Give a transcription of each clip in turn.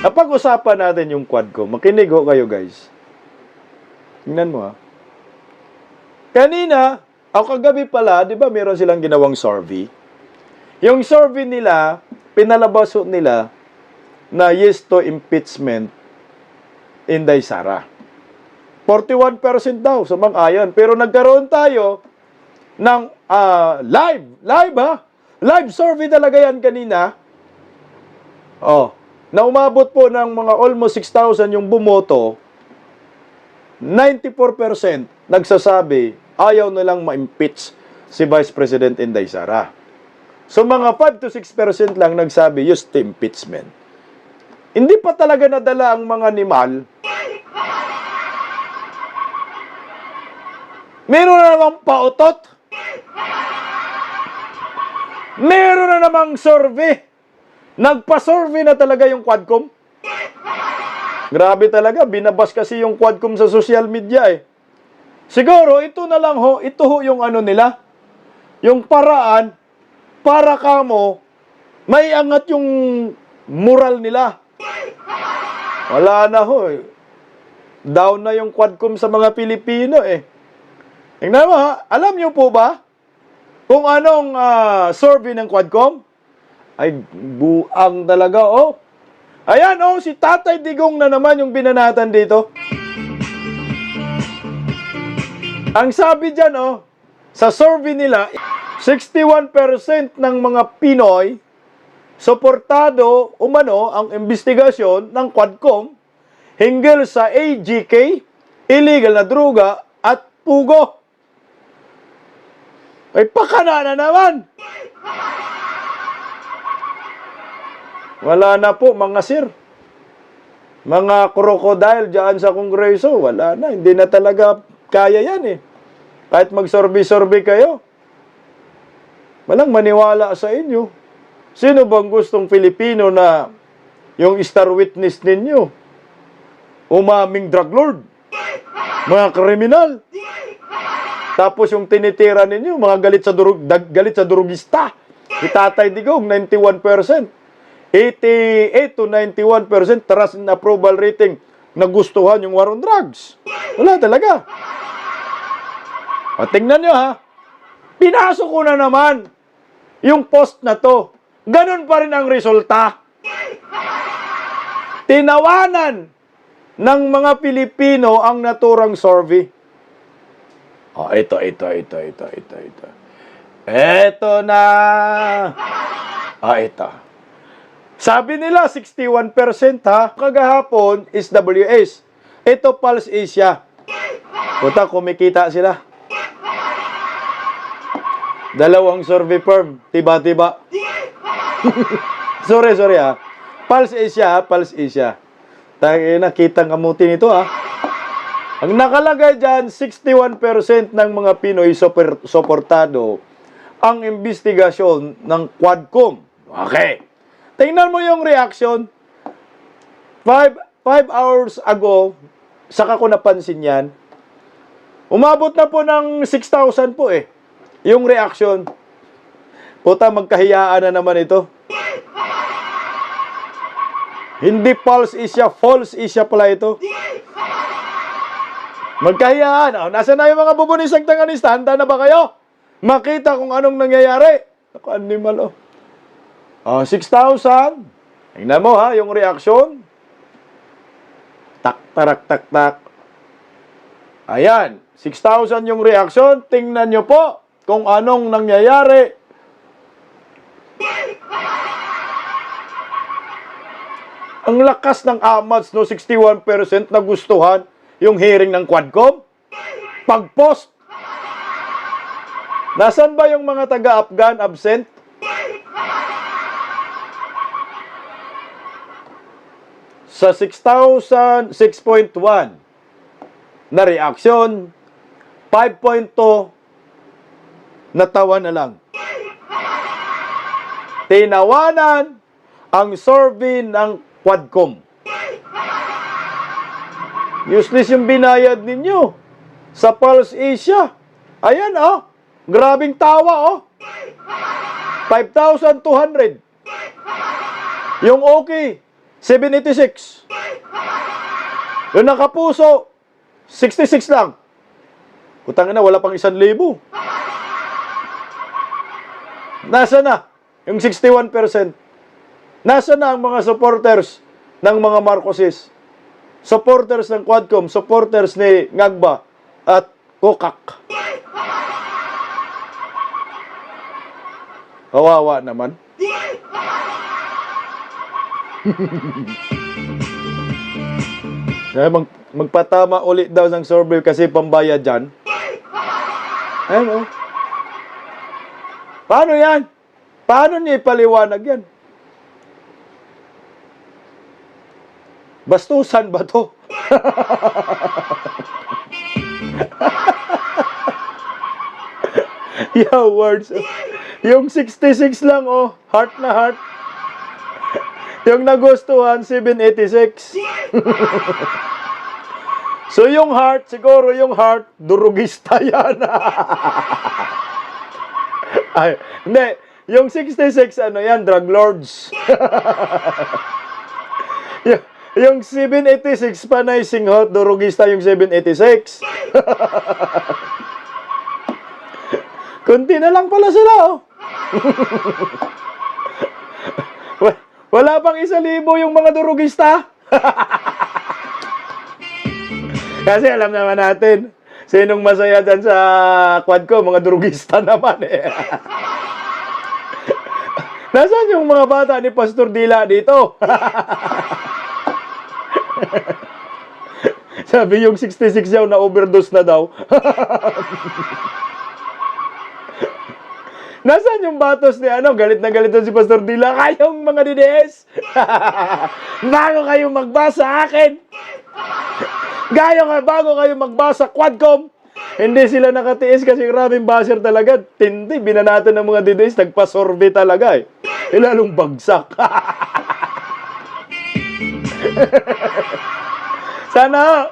Napag-usapan natin yung Quadcom. Makinig ho kayo guys. Tingnan mo ha. Kanina, ako kagabi pala, di ba meron silang ginawang survey? Yung survey nila, pinalabas nila na yes to impeachment Inday Sara. 41% daw sa ayon Pero nagkaroon tayo ng ah, live, live ha? Live survey talaga yan kanina. Oh, na umabot po ng mga almost 6,000 yung bumoto, 94% nagsasabi ayaw nilang ma-impeach si Vice President Inday Sara. So mga 5 to 6% lang nagsabi yes impeachment. Hindi pa talaga nadala ang mga animal. Meron na namang pautot. Meron na namang survey. Nagpa-survey na talaga yung Quadcom. Grabe talaga, binabas kasi yung Quadcom sa social media eh. Siguro, ito na lang ho, ito ho yung ano nila. Yung paraan para kamo may angat yung moral nila. Wala na ho eh. Down na yung Quadcom sa mga Pilipino eh. Tingnan mo ha, alam niyo po ba kung anong ah, survey ng Quadcom? Ay, buang talaga, oh. Ayan, oh, si Tatay Digong na naman yung binanatan dito. Ang sabi dyan, oh, sa survey nila, 61% ng mga Pinoy suportado umano ang investigasyon ng Quadcom hinggil sa AGK, illegal na droga at pugo. Ay, pakana na naman! Wala na po, mga sir. Mga crocodile dyan sa kongreso, wala na. Hindi na talaga kaya yan eh. Kahit mag-survey-survey kayo. Walang maniwala sa inyo. Sino bang gustong Filipino na yung star witness ninyo? Umaming drug lord. Mga kriminal. Tapos yung tinitira ninyo, mga galit sa durug, galit sa durugista. Itatay Digong, 91%. 88 to 91% trust and approval rating nagustuhan yung war on drugs. Wala talaga. O, tingnan nyo ha. Pinasok ko na naman yung post na to. Ganon pa rin ang resulta. Tinawanan ng mga Pilipino ang naturang survey. Oh, ito, ito, ito, ito, ito, ito. Ito na. Ah, ito. Sabi nila, 61% ha. Kagahapon is WS. Ito Pulse Asia. Puta, kumikita sila. Dalawang survey firm. Tiba-tiba. sorry, sorry ha. Pulse Asia ha, Pulse Asia. Tayo nakita ng kamuti nito ha. Ang nakalagay dyan, 61% ng mga Pinoy super, suportado ang investigasyon ng Quadcom. Okay. Tingnan mo yung reaction. Five, five hours ago, saka ko napansin yan. Umabot na po ng 6,000 po eh. Yung reaction. Puta, magkahiyaan na naman ito. Hindi false Asia, false Asia pala ito. Magkahiyaan. Oh, nasa na yung mga bubunisang tanganista? Handa na ba kayo? Makita kung anong nangyayari. Ako, animal, oh. Oh, 6,000. Tingnan mo, ha, yung reaksyon. Tak, tarak, tak, tak. Ayan, 6,000 yung reaksyon. Tingnan nyo po kung anong nangyayari. Ang lakas ng amats, no, 61% nagustuhan yung hearing ng Quadcom. Pag-post. Nasaan ba yung mga taga-Afghan absent? Sa 6,000, 6.1 na reaksyon, 5.2 natawa na lang. Tinawanan ang survey ng Quadcom. Useless yung binayad ninyo sa Pulse Asia. Ayan oh, grabing tawa oh. 5,200. Yung okay, 786. Yung nakapuso, 66 lang. Putang na, wala pang isang libo. Nasa na? Yung 61%. Nasa na ang mga supporters ng mga Marcoses? Supporters ng Quadcom, supporters ni Ngagba at Kokak. Kawawa naman. Kaya mag, magpatama ulit daw ng survey kasi pambayad dyan. Ayun oh. Paano yan? Paano niya ipaliwanag yan? Bastusan ba to? yeah, words. Yung 66 lang, oh. Heart na heart. Yung nagustuhan, 786. so, yung heart, siguro yung heart, durugista yan. Ay, hindi. Yung 66, ano yan, drug lords. Y- yung 786, panay singhot, durugista yung 786. Kunti na lang pala sila, oh. Wa- Wala pang isa libo yung mga durugista. Kasi alam naman natin, sinong masaya dyan sa quad ko, mga durugista naman eh. Nasaan yung mga bata ni Pastor Dila dito? Sabi yung 66 yaw na overdose na daw. Nasaan yung batos ni ano? Galit na galit si Pastor Dila. Kayong mga dides! bago kayo magbasa akin! Gayo ka, bago kayo magbasa Quadcom! Hindi sila nakatiis kasi maraming baser talaga. Tindi, binanatan ng mga dides. Nagpasorbe talaga eh. Lalong bagsak. Sana,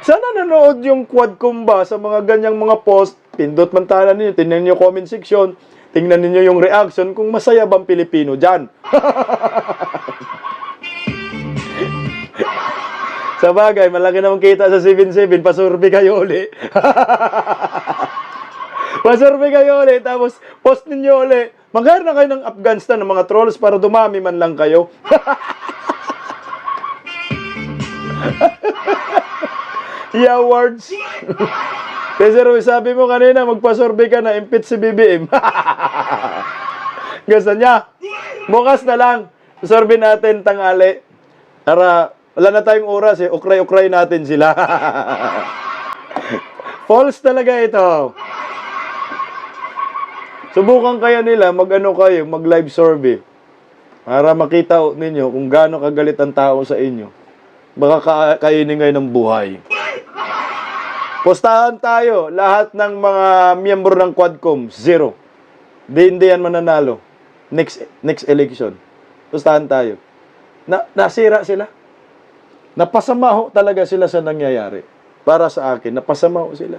sana nanood yung Quadcom ba sa mga ganyang mga post. Pindot man tala ninyo, tingnan niyo comment section. Tingnan ninyo yung reaction kung masaya bang Pilipino dyan. sa bagay, malaki naman kita sa 7-7. Pasurbi kayo uli. Pasurbi kayo uli. Tapos, post ninyo uli. Mag-hire na kayo ng Afghanistan ng mga trolls para dumami man lang kayo. Yeah, words. Kasi sabi mo kanina, magpasurvey ka na, impeach si BBM. Gusto niya? Bukas na lang, survey natin tangali. Para, wala na tayong oras eh, ukray-ukray natin sila. False talaga ito. Subukan kaya nila, mag-ano kayo, mag-live survey. Para makita ninyo kung gaano kagalit ang tao sa inyo. Baka ka- kainin ngayon ng buhay. Postahan tayo, lahat ng mga miyembro ng Quadcom, zero. Di, hindi yan mananalo. Next, next election. Postahan tayo. Na, nasira sila. Napasama ho talaga sila sa nangyayari. Para sa akin, napasama ho sila.